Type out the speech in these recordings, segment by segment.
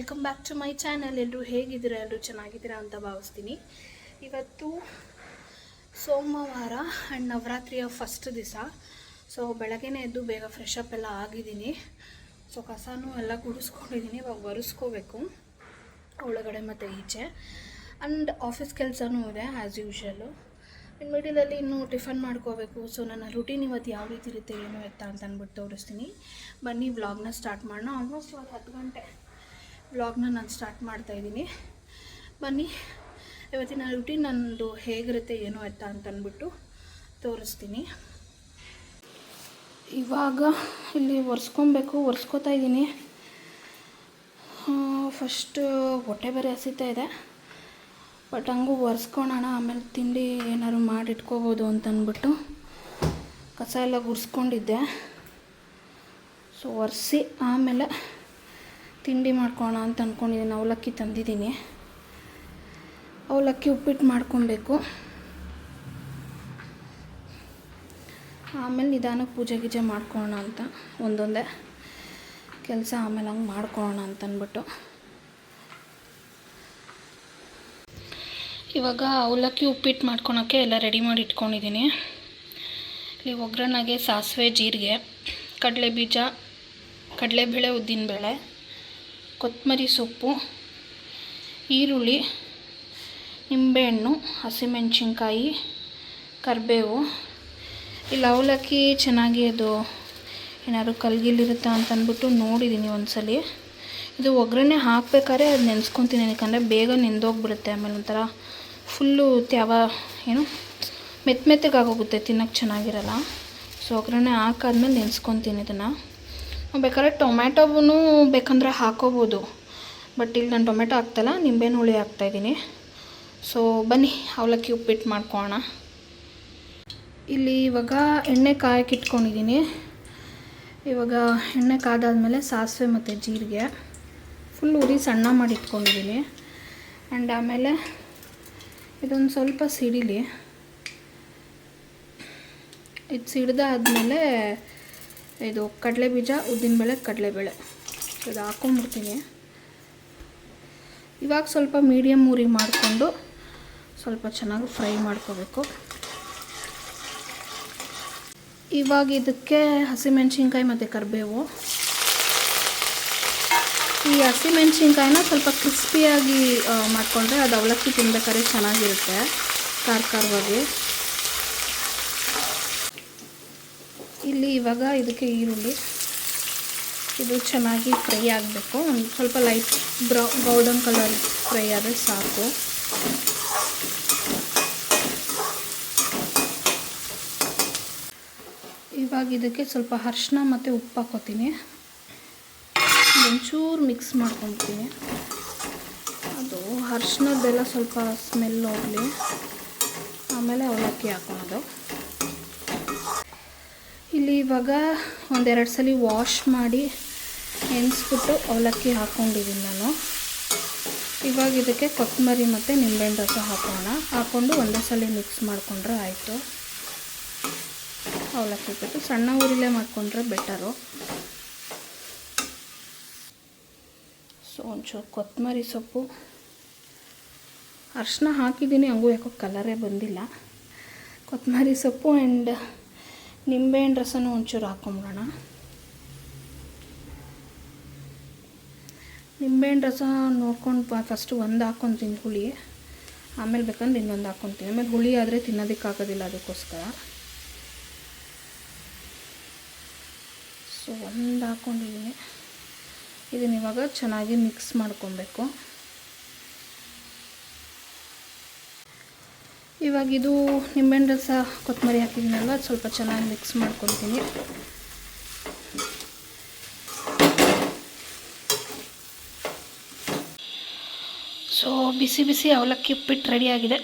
Welcome back to my channel. ಎಲ್ಲರೂ ಹೇಗಿದ್ದೀರಾ? ಎಲ್ಲರೂ ಚೆನ್ನಾಗಿದ್ದೀರಾ ಅಂತ ಭಾವಿಸ್ತೀನಿ. ಇವತ್ತು ಸೋಮವಾರ ಆ್ಯಂಡ್ ನವರಾತ್ರಿಯ ಫಸ್ಟ್ ದಿವಸ. ಸೊ ಬೆಳಗ್ಗೆನೇ ಎದ್ದು ಬೇಗ ಫ್ರೆಶ್ ಅಪ್ ಎಲ್ಲ ಆಗಿದ್ದೀನಿ. ಸೊ ಕಸನೂ ಎಲ್ಲ ಗುಡಿಸ್ಕೊಂಡಿದ್ದೀನಿ. ಇವಾಗ ಒರೆಸ್ಕೋಬೇಕು. ಒಳಗಡೆ ಮತ್ತು ಈಚೆ. ಆ್ಯಂಡ್ ಆಫೀಸ್ ಕೆಲಸನೂ ಇದೆ ಆ್ಯಸ್ ಯೂಶಲು ಇನ್ನು ಮಿಡಿಲಲ್ಲಿ ಇನ್ನೂ ಟಿಫನ್ ಮಾಡ್ಕೋಬೇಕು. ಸೊ ನನ್ನ ರುಟೀನ್ ಇವತ್ತು ಯಾವ ರೀತಿ ಇರುತ್ತೆ, ಏನು ಎತ್ತ ಅಂತ ಅಂದ್ಬಿಟ್ಟು ತೋರಿಸ್ತೀನಿ. ಬನ್ನಿ ವ್ಲಾಗ್ನ ಸ್ಟಾರ್ಟ್ ಮಾಡೋಣ. ಆಲ್ಮೋಸ್ಟ್ ಒಂದು ಹತ್ತು ಗಂಟೆ. ವ್ಲಾಗ್ನ ನಾನು ಸ್ಟಾರ್ಟ್ ಮಾಡ್ತಾ ಇದ್ದೀನಿ. ಬನ್ನಿ, ಇವತ್ತಿನ ರುಟೀನ್ ನನ್ನದು ಹೇಗಿರುತ್ತೆ, ಏನು ಅಂತ ಅಂದ್ಬಿಟ್ಟು ತೋರಿಸ್ತೀನಿ. ಇವಾಗ ಇಲ್ಲಿ ಒರೆಸ್ಕೊಬೇಕು, ಒರೆಸ್ಕೊತಾ ಇದ್ದೀನಿ. ಫಸ್ಟು ಹೊಟ್ಟೆ ಬೇರೆ ಹಸಿತಾ ಇದೆ. ಬಟ್ ಹಂಗೂ ಒರೆಸ್ಕೊಳೋಣ, ಆಮೇಲೆ ತಿಂಡಿ ಏನಾದ್ರು ಮಾಡಿಟ್ಕೋಬೋದು ಅಂತಂದ್ಬಿಟ್ಟು ಕಸ ಎಲ್ಲ ಗುಡಿಸ್ಕೊಂಡಿದ್ದೆ ಸೊ ಒರೆಸಿ ಆಮೇಲೆ ತಿಂಡಿ ಮಾಡ್ಕೋಣ ಅಂತ ಅಂದ್ಕೊಂಡಿದ್ದೀನಿ ಅವಲಕ್ಕಿ ತಂದಿದ್ದೀನಿ. ಅವಲಕ್ಕಿ ಉಪ್ಪಿಟ್ಟು ಮಾಡ್ಕೊಬೇಕು ಆಮೇಲೆ ನಿಧಾನಕ್ಕೆ ಪೂಜೆ ಗೀಜೆ ಮಾಡ್ಕೊಳ್ಳೋಣ ಅಂತ ಒಂದೊಂದೇ ಕೆಲಸ ಆಮೇಲೆ ಹಂಗೆ ಮಾಡ್ಕೊಳ್ಳೋಣ ಅಂತ ಅಂದ್ಬಿಟ್ಟು ಇವಾಗ ಅವಲಕ್ಕಿ ಉಪ್ಪಿಟ್ಟು ಮಾಡ್ಕೊಳಕ್ಕೆ ಎಲ್ಲ ರೆಡಿ ಮಾಡಿ ಇಟ್ಕೊಂಡಿದ್ದೀನಿ ಇಲ್ಲಿ ಒಗ್ಗರಣೆಗೆ ಸಾಸಿವೆ, ಜೀರಿಗೆ ಕಡಲೆ ಬೀಜ ಕಡಲೆಬೇಳೆ ಉದ್ದಿನಬೇಳೆ ಕೊತ್ತಂಬರಿ ಸೊಪ್ಪು, ಈರುಳ್ಳಿ, ನಿಂಬೆಹಣ್ಣು, ಹಸಿಮೆಣಸಿನ್ಕಾಯಿ, ಕರಿಬೇವು. ಇಲ್ಲಿ ಅವಲಕ್ಕಿ ಚೆನ್ನಾಗಿ ಅದು ಏನಾದ್ರು ಕಲ್ಗಿಲ್ಲಿರುತ್ತಾ ಅಂತ ಅಂದ್ಬಿಟ್ಟು ನೋಡಿದ್ದೀನಿ ಒಂದ್ಸಲಿ. ಇದು ಒಗ್ಗರಣೆ ಹಾಕ್ಬೇಕಾದ್ರೆ ಅದು ನೆನೆಸ್ಕೊತೀನಿ, ಯಾಕಂದರೆ ಬೇಗ ನೆಂದೋಗ್ಬಿಡುತ್ತೆ. ಆಮೇಲೆ ಒಂಥರ ಫುಲ್ಲು ತ್ಯಾವ, ಏನು ಮೆತ್ತ ಮೆತ್ತಗಾಗೋಗುತ್ತೆ ತಿನ್ನೋಕ್ಕೆ ಚೆನ್ನಾಗಿರಲ್ಲ. ಸೊ, ಒಗ್ಗರಣೆ ಹಾಕಾದ್ಮೇಲೆ ನೆನೆಸ್ಕೊತೀನಿ ಇದನ್ನು. ಬೇಕಾದ್ರೆ ಟೊಮ್ಯಾಟೋನು ಬೇಕಂದರೆ ಹಾಕೋಬೋದು. ಬಟ್ ಇಲ್ಲಿ ನಾನು ಟೊಮೆಟೊ ಹಾಕ್ತಲ್ಲ ನಿಂಬೆನ ಹುಳಿ ಹಾಕ್ತಾಯಿದ್ದೀನಿ ಸೊ ಬನ್ನಿ, ಅವಲಕ್ಕಿ ಉಪ್ಪಿಟ್ಟು ಮಾಡ್ಕೊಳ್ಳೋಣ. ಇಲ್ಲಿ ಇವಾಗ ಎಣ್ಣೆ ಕಾಯಕ್ಕೆ ಇಟ್ಕೊಂಡಿದ್ದೀನಿ. ಇವಾಗ ಎಣ್ಣೆ ಕಾದಾದಮೇಲೆ ಸಾಸಿವೆ ಮತ್ತು ಜೀರಿಗೆ. ಫುಲ್ ಉರಿ ಸಣ್ಣ ಮಾಡಿ ಇಟ್ಕೊಂಡಿದ್ದೀನಿ. ಆ್ಯಂಡ್ ಆಮೇಲೆ ಇದೊಂದು ಸ್ವಲ್ಪ ಸಿಡಿಲಿ. ಇದು ಸಿಡ್ದಾದ್ಮೇಲೆ ಇದು ಕಡಲೆ ಬೀಜ ಉದ್ದಿನಬೇಳೆ, ಕಡಲೆಬೇಳೆ. ಇದು ಹಾಕೊಂಡ್ಬಿಡ್ತೀನಿ. ಇವಾಗ ಸ್ವಲ್ಪ ಮೀಡಿಯಮ್ ಊರಿ ಮಾಡಿಕೊಂಡು ಸ್ವಲ್ಪ ಚೆನ್ನಾಗಿ ಫ್ರೈ ಮಾಡ್ಕೋಬೇಕು. ಇವಾಗ ಇದಕ್ಕೆ ಹಸಿಮೆಣ್ಸಿನ್ಕಾಯಿ ಮತ್ತು ಕರಿಬೇವು. ಈ ಹಸಿಮೆಣ್ಸಿನ್ಕಾಯಿನ ಸ್ವಲ್ಪ ಕ್ರಿಸ್ಪಿಯಾಗಿ ಮಾಡಿಕೊಂಡ್ರೆ ಅದು ಅವಲಕ್ಕಿ ತಿನ್ಬೇಕಾದ್ರೆ ಚೆನ್ನಾಗಿರುತ್ತೆ ಖಾರ ಖಾರವಾಗಿ ಇಲ್ಲಿ ಇವಾಗ ಇದಕ್ಕೆ ಈರುಳ್ಳಿ. ಇದು ಚೆನ್ನಾಗಿ ಫ್ರೈ ಆಗಬೇಕು. ಒಂದು ಸ್ವಲ್ಪ light brown golden colour fry ಆದರೆ ಸಾಕು. ಇವಾಗ ಇದಕ್ಕೆ ಸ್ವಲ್ಪ ಅರ್ಶಿನ ಮತ್ತು ಉಪ್ಪು ಹಾಕೋತೀನಿ. ಒಂಚೂರು ಮಿಕ್ಸ್ ಮಾಡ್ಕೊತೀನಿ ಅದು ಅರ್ಶಿನದ್ದೆಲ್ಲ ಸ್ವಲ್ಪ ಸ್ಮೆಲ್ ಹೋಗಲಿ. ಆಮೇಲೆ ಅವಲಕ್ಕಿ ಹಾಕೊಳೋದು ಇಲ್ಲಿ ಇವಾಗ ಒಂದೆರಡು ಸಲ ವಾಶ್ ಮಾಡಿ ನೆನೆಸ್ಬಿಟ್ಟು ಅವಲಕ್ಕಿ ಹಾಕ್ಕೊಂಡಿದ್ದೀನಿ ನಾನು. ಇವಾಗ ಇದಕ್ಕೆ ಕೊತ್ತಂಬರಿ ಮತ್ತು ನಿಂಬೆಹಣ್ಣು ರಸ ಹಾಕೋಣ. ಹಾಕ್ಕೊಂಡು ಒಂದೇ ಸಲ ಮಿಕ್ಸ್ ಮಾಡಿಕೊಂಡ್ರೆ ಆಯಿತು. ಅವಲಕ್ಕಿ ಬಿಟ್ಟು ಸಣ್ಣ ಊರಿಲೇ ಮಾಡಿಕೊಂಡ್ರೆ ಬೆಟರು ಸೊ, ಒಂಚೂರು ಕೊತ್ತಂಬರಿ ಸೊಪ್ಪು. ಅರ್ಶಿನ ಹಾಕಿದ್ದೀನಿ, ಹಂಗೂ ಯಾಕೋ ಕಲರೇ ಬಂದಿಲ್ಲ. ಕೊತ್ತಂಬರಿ ಸೊಪ್ಪು ಆ್ಯಂಡ್ ನಿಂಬೆಹಣ್ಣು ರಸನೂ ಒಂಚೂರು ಹಾಕ್ಕೊಂಬಿಡೋಣ ನಿಂಬೆಹಣ್ಣು ರಸ ನೋಡ್ಕೊಂಡು ಫಸ್ಟು ಒಂದು ತಿನ್ ಹುಳಿ. ಆಮೇಲೆ ಬೇಕಂದ್ರೆ ಇನ್ನೊಂದು ಹಾಕೊತೀನಿ. ಆಮೇಲೆ ಹುಳಿ ಆದರೆ ತಿನ್ನೋದಕ್ಕಾಗೋದಿಲ್ಲ ಅದಕ್ಕೋಸ್ಕರ. ಸೊ ಒಂದು ಹಾಕ್ಕೊಂಡಿದ್ದೀನಿ ಇದನ್ನ ಇವಾಗ ಚೆನ್ನಾಗಿ ಮಿಕ್ಸ್ ಮಾಡ್ಕೊಬೇಕು. ಇವಾಗ ಇದು ನಿಂಬೆಹಣ್ಣು ರಸ, ಕೊತ್ತಂಬರಿ ಹಾಕಿದ್ನಲ್ವ ಅದು ಸ್ವಲ್ಪ ಚೆನ್ನಾಗಿ ಮಿಕ್ಸ್ ಮಾಡ್ಕೊತೀನಿ ಸೊ ಬಿಸಿ ಬಿಸಿ ಅವಲಕ್ಕಿ ಉಪ್ಪಿಟ್ಟು ರೆಡಿಯಾಗಿದೆ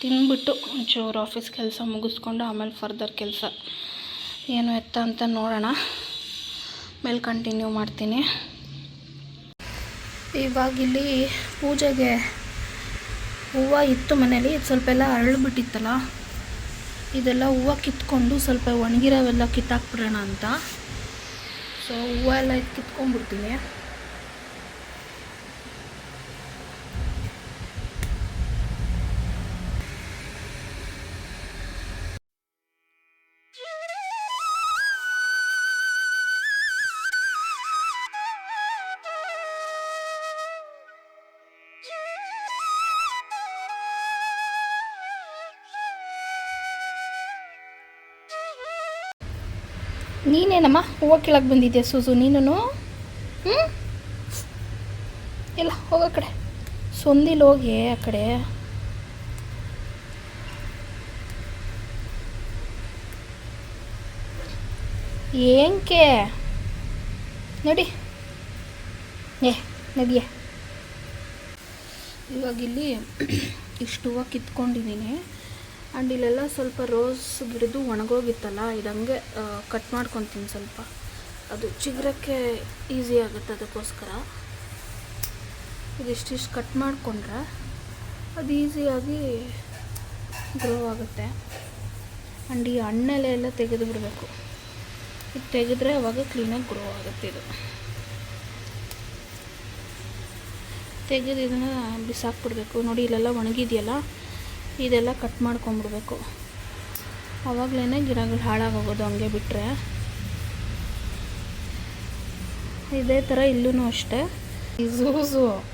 ತಿಂದ್ಬಿಟ್ಟು ಒಂಚೂರು ಆಫೀಸ್ ಕೆಲಸ ಮುಗಿಸ್ಕೊಂಡು ಆಮೇಲೆ ಫರ್ದರ್ ಕೆಲಸ. ಏನು ಎತ್ತ ಅಂತ ನೋಡೋಣ. ಮೇಲೆ ಕಂಟಿನ್ಯೂ ಮಾಡ್ತೀನಿ. ಇವಾಗಿಲ್ಲಿ ಪೂಜೆಗೆ ಹೂವು ಇತ್ತು ಮನೇಲಿ ಸ್ವಲ್ಪ ಎಲ್ಲ ಅರಳಿಬಿಟ್ಟಿತ್ತಲ್ಲ, ಇದೆಲ್ಲ ಹೂವು ಕಿತ್ಕೊಂಡು ಸ್ವಲ್ಪ ಒಣಗಿರೋವೆಲ್ಲ ಕಿತ್ತಾಕ್ಬಿಡೋಣ ಅಂತ. ಸೊ ಹೂವು ಎಲ್ಲ ಕಿತ್ಕೊಂಡ್ಬಿಡ್ತೀನಿ. ನೀನೇನಮ್ಮ? ಹೂವು ಕೀಳಕ್ಕೆ ಬಂದಿದ್ಯಾ ಸುಸು? ನೀನು ಹ್ಞೂ ಇಲ್ಲ, ಹೋಗೋ ಕಡೆ. ಸೊಂದಿಲ್ ಹೋಗಿ ಆ ಕಡೆ. ಏಂಕೆ? ನೋಡಿ. ಏ ನಡಿಯೇ ಇವಾಗ ಇಲ್ಲಿ ಇಷ್ಟು ಹೂವು ಕಿತ್ಕೊಂಡಿದ್ದೀನಿ. ಆ್ಯಂಡ್ ಇಲ್ಲೆಲ್ಲ ಸ್ವಲ್ಪ ರೋಸ್ ಗಿಡದು ಒಣಗೋಗಿತ್ತಲ್ಲ, ಇದಂಗೆ ಕಟ್ ಮಾಡ್ಕೊತೀನಿ ಸ್ವಲ್ಪ. ಅದು ಚಿಗ್ರಕ್ಕೆ ಈಸಿ ಆಗುತ್ತೆ ಅದಕ್ಕೋಸ್ಕರ. ಇದಿಷ್ಟಿಷ್ಟು ಕಟ್ ಮಾಡಿಕೊಂಡ್ರೆ ಅದು ಈಸಿಯಾಗಿ ಗ್ರೋ ಆಗುತ್ತೆ. ಆ್ಯಂಡ್ ಈ ಹಣ್ಣೆಲೆ ಎಲ್ಲ ತೆಗೆದು ಬಿಡಬೇಕು. ಇದು ತೆಗೆದ್ರೆ ಅವಾಗ ಕ್ಲೀನಾಗಿ ಗ್ರೋ ಆಗುತ್ತೆ ಇದು. ತೆಗೆದು ಇದನ್ನು ಬಿಸಾಕ್ಬಿಡ್ಬೇಕು. ನೋಡಿ, ಇಲ್ಲೆಲ್ಲ ಒಣಗಿದೆಯಲ್ಲ? ಇದೆಲ್ಲ ಕಟ್ ಮಾಡ್ಕೊಂಬಿಡ್ಬೇಕು. ಆವಾಗಲೇ ಗಿಡಗಳು ಹಾಳಾಗೋಗೋದು ಹಂಗೆ ಬಿಟ್ಟರೆ ಇದೇ ಥರ ಇಲ್ಲೂ ಅಷ್ಟೇ. ಝೂಸು.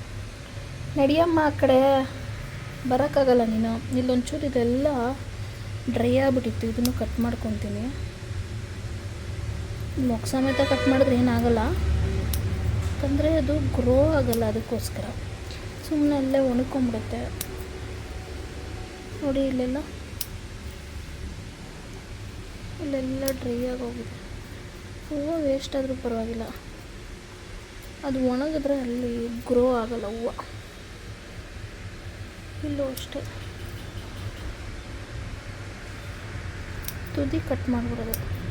ನಡಿಯಮ್ಮ ಆ ಕಡೆ ಬರೋಕ್ಕಾಗಲ್ಲ ನೀನು. ಇಲ್ಲೊಂಚೂರು ಇದೆಲ್ಲ ಡ್ರೈ ಆಗಿಬಿಟ್ಟಿತ್ತು. ಇದನ್ನು ಕಟ್ ಮಾಡ್ಕೊತೀನಿ. ಮೊಗ ಸಮೇತ ಕಟ್ ಮಾಡಿದ್ರೆ ಏನಾಗಲ್ಲ. ಯಾಕಂದರೆ ಅದು ಗ್ರೋ ಆಗಲ್ಲ ಅದಕ್ಕೋಸ್ಕರ. ಸುಮ್ಮನೆ ಅಲ್ಲೇ ಒಣಕೊಂಬಿಡುತ್ತೆ ನೋಡಿ, ಇಲ್ಲೆಲ್ಲ? ಇಲ್ಲೆಲ್ಲ ಡ್ರೈ ಆಗೋಗಿದೆ. ಹೂವು ವೇಸ್ಟ್ ಆದರೂ ಪರವಾಗಿಲ್ಲ. ಅದು ಒಣಗಿದ್ರೆ ಅಲ್ಲಿ ಗ್ರೋ ಆಗಲ್ಲ ಹೂವು. ಇಲ್ಲೂ ಅಷ್ಟೇ. ತುದಿ ಕಟ್ ಮಾಡಿಬಿಡೋದು.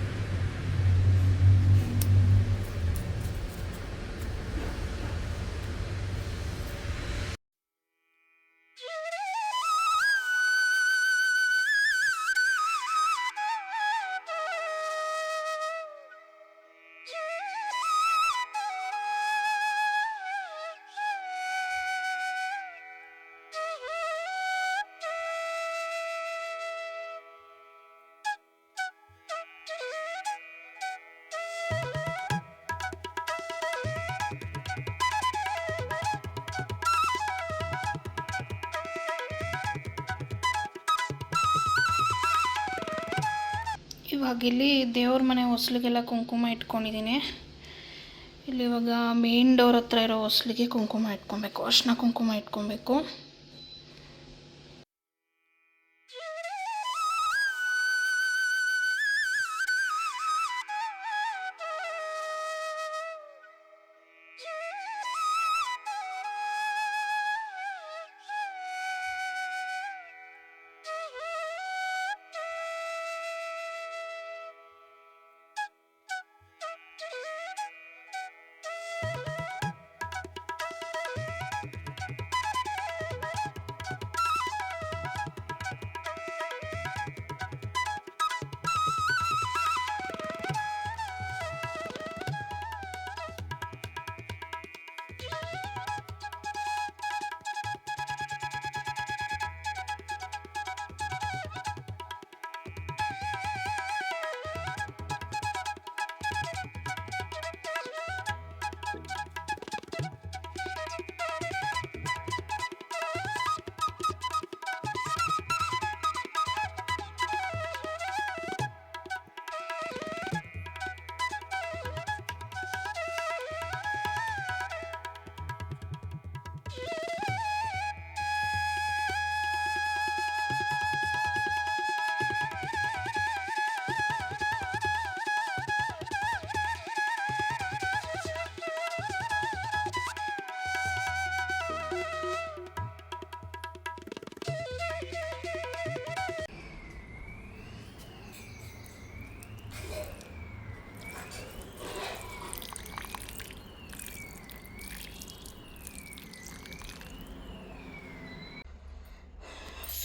ಇವಾಗ ಇಲ್ಲಿ ದೇವ್ರ ಮನೆ ಹೊಸ್ಲಿಗೆಲ್ಲ ಕುಂಕುಮ ಇಟ್ಕೊಂಡಿದ್ದೀನಿ. ಇಲ್ಲಿ ಇವಾಗ ಮೇನ್ ಡೋರ್ ಹತ್ರ ಇರೋ ಹೊಸ್ಲಿಗೆ ಕುಂಕುಮ ಇಟ್ಕೊಬೇಕು, ಅರ್ಶಿನ ಕುಂಕುಮ ಇಟ್ಕೊಬೇಕು.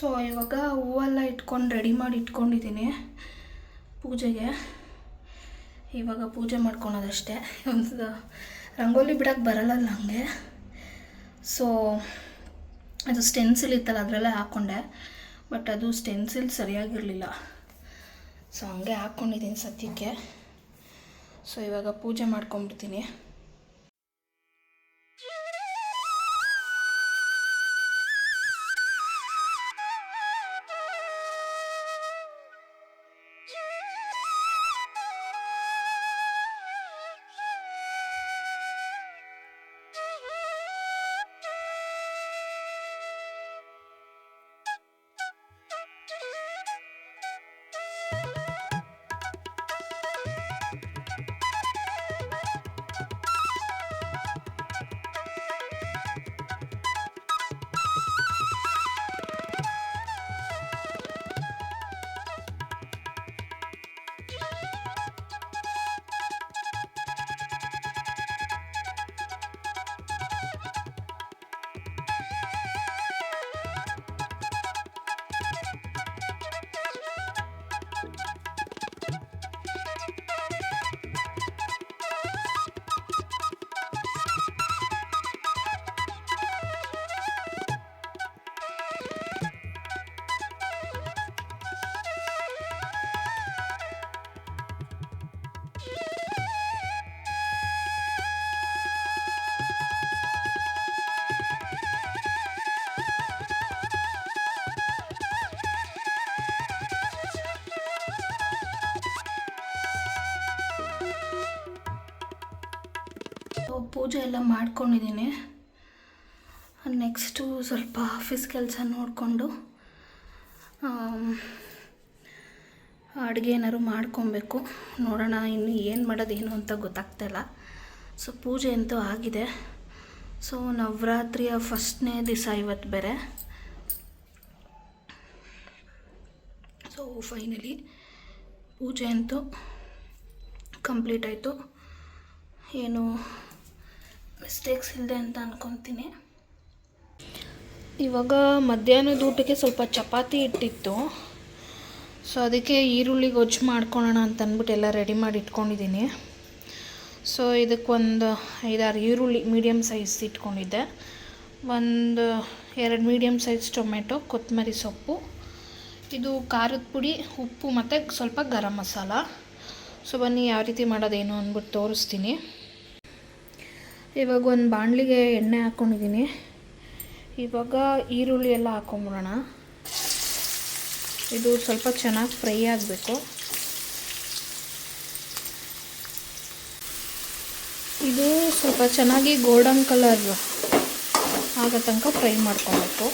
ಸೊ ಇವಾಗ ಹೂವೆಲ್ಲ ಇಟ್ಕೊಂಡು ರೆಡಿ ಮಾಡಿ ಇಟ್ಕೊಂಡಿದ್ದೀನಿ ಪೂಜೆಗೆ. ಇವಾಗ ಪೂಜೆ ಮಾಡ್ಕೊಳೋದಷ್ಟೇ. ಒಂದು ರಂಗೋಲಿ ಬಿಡೋಕ್ಕೆ ಬರಲ್ಲ ಹಂಗೆ. ಸೊ ಅದು ಸ್ಟೆನ್ಸಿಲ್ ಇತ್ತಲ್ಲ, ಅದರಲ್ಲೇ ಹಾಕ್ಕೊಂಡೆ ಬಟ್ ಅದು ಸ್ಟೆನ್ಸಿಲ್ ಸರಿಯಾಗಿರಲಿಲ್ಲ. ಸೊ ಹಂಗೆ ಹಾಕ್ಕೊಂಡಿದ್ದೀನಿ ಸದ್ಯಕ್ಕೆ. ಸೊ ಇವಾಗ ಪೂಜೆ ಮಾಡ್ಕೊಂಬಿಡ್ತೀನಿ ಪೂಜೆ ಎಲ್ಲ ಮಾಡ್ಕೊಂಡಿದ್ದೀನಿ. ನೆಕ್ಸ್ಟು ಸ್ವಲ್ಪ ಆಫೀಸ್ ಕೆಲಸ ನೋಡಿಕೊಂಡು ಅಡುಗೆ ಏನಾದ್ರು ಮಾಡ್ಕೊಬೇಕು. ನೋಡೋಣ ಇನ್ನು ಏನು ಮಾಡೋದು ಏನು ಅಂತ ಗೊತ್ತಾಗ್ತಾಯಿಲ್ಲ ಸೊ ಪೂಜೆ ಅಂತೂ ಆಗಿದೆ. ಸೊ ನವರಾತ್ರಿಯ ಫಸ್ಟ್ನೇ ದಿವಸ ಇವತ್ತು ಬೇರೆ. ಸೊ ಫೈನಲಿ ಪೂಜೆ ಅಂತೂ ಕಂಪ್ಲೀಟ್ ಆಯಿತು. ಏನು ಮಿಸ್ಟೇಕ್ಸ್ ಇಲ್ಲದೆ ಅಂತ ಅಂದ್ಕೊತೀನಿ ಇವಾಗ ಮಧ್ಯಾಹ್ನದ ಊಟಕ್ಕೆ ಸ್ವಲ್ಪ ಚಪಾತಿ ಇಟ್ಟಿತ್ತು. ಸೊ, ಅದಕ್ಕೆ ಈರುಳ್ಳಿ ಗೊಜ್ಜು ಮಾಡ್ಕೊಳ್ಳೋಣ ಅಂತ ಅಂದ್ಬಿಟ್ಟು ಎಲ್ಲ ರೆಡಿ ಮಾಡಿ ಇಟ್ಕೊಂಡಿದ್ದೀನಿ. ಸೊ ಇದಕ್ಕೊಂದು ಐದಾರು ಈರುಳ್ಳಿ ಮೀಡಿಯಮ್ ಸೈಜ್ ಇಟ್ಕೊಂಡಿದ್ದೆ. ಒಂದು ಎರಡು ಮೀಡಿಯಮ್ ಸೈಜ್ ಟೊಮೆಟೊ ಕೊತ್ತಂಬರಿ ಸೊಪ್ಪು, ಇದು ಖಾರದ ಪುಡಿ, ಉಪ್ಪು ಮತ್ತು ಸ್ವಲ್ಪ ಗರಂ ಮಸಾಲ. ಸೊ, ಬನ್ನಿ ಯಾವ ರೀತಿ ಮಾಡೋದೇನು ಅಂದ್ಬಿಟ್ಟು ತೋರಿಸ್ತೀನಿ. ಇವಾಗ ಒಂದು ಬಾಣಲಿಗೆ ಎಣ್ಣೆ ಹಾಕ್ಕೊಂಡಿದ್ದೀನಿ ಇವಾಗ ಈರುಳ್ಳಿ ಎಲ್ಲ ಹಾಕೊಂಬಿಡೋಣ. ಇದು ಸ್ವಲ್ಪ ಚೆನ್ನಾಗಿ ಫ್ರೈ ಆಗಬೇಕು. ಇದು ಸ್ವಲ್ಪ ಚೆನ್ನಾಗಿ ಗೋಲ್ಡನ್ ಕಲರ್ ಆಗೋ ತನಕ ಫ್ರೈ ಮಾಡ್ಕೊಬೇಕು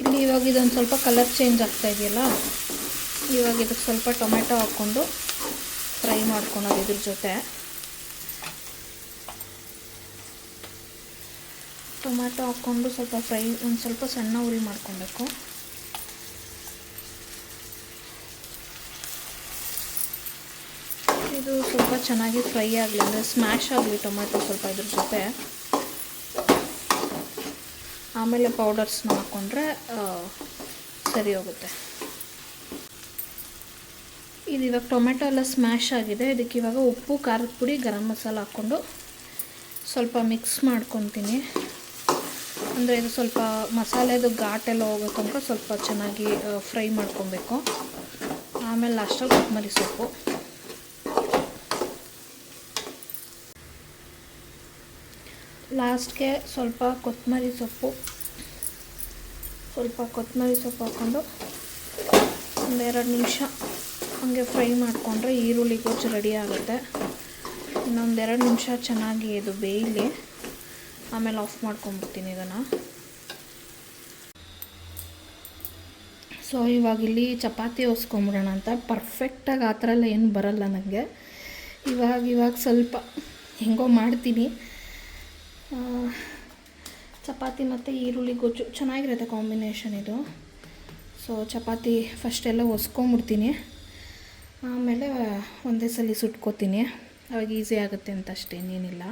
ಇಲ್ಲಿ ಇವಾಗ ಇದೊಂದು ಸ್ವಲ್ಪ ಕಲರ್ ಚೇಂಜ್ ಆಗ್ತಾ ಇದೆಯಲ್ಲ? ಇವಾಗ ಇದಕ್ಕೆ ಸ್ವಲ್ಪ ಟೊಮೆಟೊ ಹಾಕ್ಕೊಂಡು ಫ್ರೈ ಮಾಡ್ಕೊಳೋದು ಇದ್ರ ಜೊತೆ. ಟೊಮ್ಯಾಟೊ ಹಾಕ್ಕೊಂಡು ಸ್ವಲ್ಪ ಫ್ರೈ, ಒಂದು ಸ್ವಲ್ಪ ಸಣ್ಣ ಉರಿ ಮಾಡ್ಕೊಬೇಕು. ಇದು ಸ್ವಲ್ಪ ಚೆನ್ನಾಗಿ ಫ್ರೈ ಆಗಲಿ, ಅಂದರೆ ಸ್ಮ್ಯಾಶ್ ಆಗಲಿ ಟೊಮ್ಯಾಟೊ ಸ್ವಲ್ಪ ಇದ್ರ ಜೊತೆ. ಆಮೇಲೆ ಪೌಡರ್ಸ್ನ ಹಾಕ್ಕೊಂಡ್ರೆ ಸರಿ ಹೋಗುತ್ತೆ. ಇದು ಇವಾಗ ಟೊಮೆಟೊ ಎಲ್ಲ ಸ್ಮ್ಯಾಶ್ ಆಗಿದೆ. ಇದಕ್ಕೆ ಇವಾಗ ಉಪ್ಪು, ಖಾರದ ಪುಡಿ, ಗರಂ ಮಸಾಲ ಹಾಕ್ಕೊಂಡು ಸ್ವಲ್ಪ ಮಿಕ್ಸ್ ಮಾಡ್ಕೊತೀನಿ. ಅಂದರೆ ಇದು ಸ್ವಲ್ಪ ಮಸಾಲೆದು ಘಾಟೆಲ್ಲ ಹೋಗೋ ತನಕ ಸ್ವಲ್ಪ ಚೆನ್ನಾಗಿ ಫ್ರೈ ಮಾಡ್ಕೊಬೇಕು. ಆಮೇಲೆ ಲಾಸ್ಟಲ್ಲಿ ಕೊತ್ತಂಬರಿ ಸೊಪ್ಪು. ಲಾಸ್ಟ್ಗೆ ಸ್ವಲ್ಪ ಕೊತ್ತಂಬರಿ ಸೊಪ್ಪು, ಸ್ವಲ್ಪ ಕೊತ್ತಂಬರಿ ಸೊಪ್ಪು ಹಾಕ್ಕೊಂಡು ಒಂದೆರಡು ನಿಮಿಷ ಹಾಗೆ ಫ್ರೈ ಮಾಡಿಕೊಂಡ್ರೆ ಈರುಳ್ಳಿ ಗೊಜ್ಜು ರೆಡಿ ಆಗುತ್ತೆ. ಇನ್ನೊಂದೆರಡು ನಿಮಿಷ ಚೆನ್ನಾಗಿ ಇದು ಬೇಯಲಿ. ಆಮೇಲೆ ಆಫ್ ಮಾಡ್ಕೊಂಬಿಡ್ತೀನಿ ಇದನ್ನು. ಸೊ, ಇವಾಗ ಇಲ್ಲಿ ಚಪಾತಿ ಹೊಸ್ಕೊಂಬಿಡೋಣ ಅಂತ. ಪರ್ಫೆಕ್ಟಾಗಿ ಆ ಥರ ಎಲ್ಲ ಏನು ಬರಲ್ಲ ನನಗೆ ಇವಾಗ ಇವಾಗ ಸ್ವಲ್ಪ ಹೆಂಗೋ ಮಾಡ್ತೀನಿ. ಚಪಾತಿ ಮತ್ತು ಈರುಳ್ಳಿ ಗೊಜ್ಜು. ಚೆನ್ನಾಗಿರುತ್ತೆ ಕಾಂಬಿನೇಷನ್ ಇದು. ಸೊ ಚಪಾತಿ ಫಸ್ಟೆಲ್ಲ ಒಸ್ಕೊಂಬಿಡ್ತೀನಿ. ಆಮೇಲೆ ಒಂದೇ ಸಲ ಸುಟ್ಕೋತೀನಿ. ಅವಾಗ ಈಸಿ ಆಗುತ್ತೆ ಅಂತ ಅಷ್ಟೇನೇನಿಲ್ಲ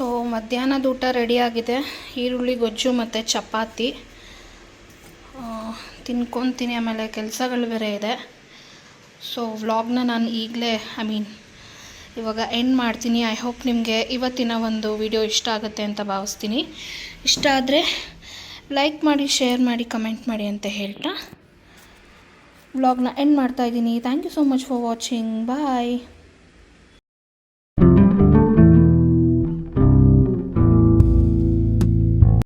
ಸೊ ಮಧ್ಯಾಹ್ನದ ಊಟ ರೆಡಿಯಾಗಿದೆ ಈರುಳ್ಳಿ, ಗೊಜ್ಜು ಮತ್ತು ಚಪಾತಿ. ತಿನ್ಕೊತೀನಿ. ಆಮೇಲೆ ಕೆಲಸಗಳು ಬೇರೆ ಇದೆ. ಸೊ ವ್ಲಾಗ್ನ ನಾನು ಈಗಲೇ ಐ ಮೀನ್ ಇವಾಗ ಎಂಡ್ ಮಾಡ್ತೀನಿ. ಐ ಹೋಪ್ ನಿಮಗೆ ಇವತ್ತಿನ ಒಂದು ವಿಡಿಯೋ ಇಷ್ಟ ಆಗುತ್ತೆ ಅಂತ ಭಾವಿಸ್ತೀನಿ. ಇಷ್ಟ ಆದರೆ ಲೈಕ್ ಮಾಡಿ ಶೇರ್ ಮಾಡಿ ಕಮೆಂಟ್ ಮಾಡಿ ಅಂತ ಹೇಳ್ತಾ. ವ್ಲಾಗ್ನ ಎಂಡ್ ಮಾಡ್ತಾಯಿದ್ದೀನಿ thank you so much for watching bye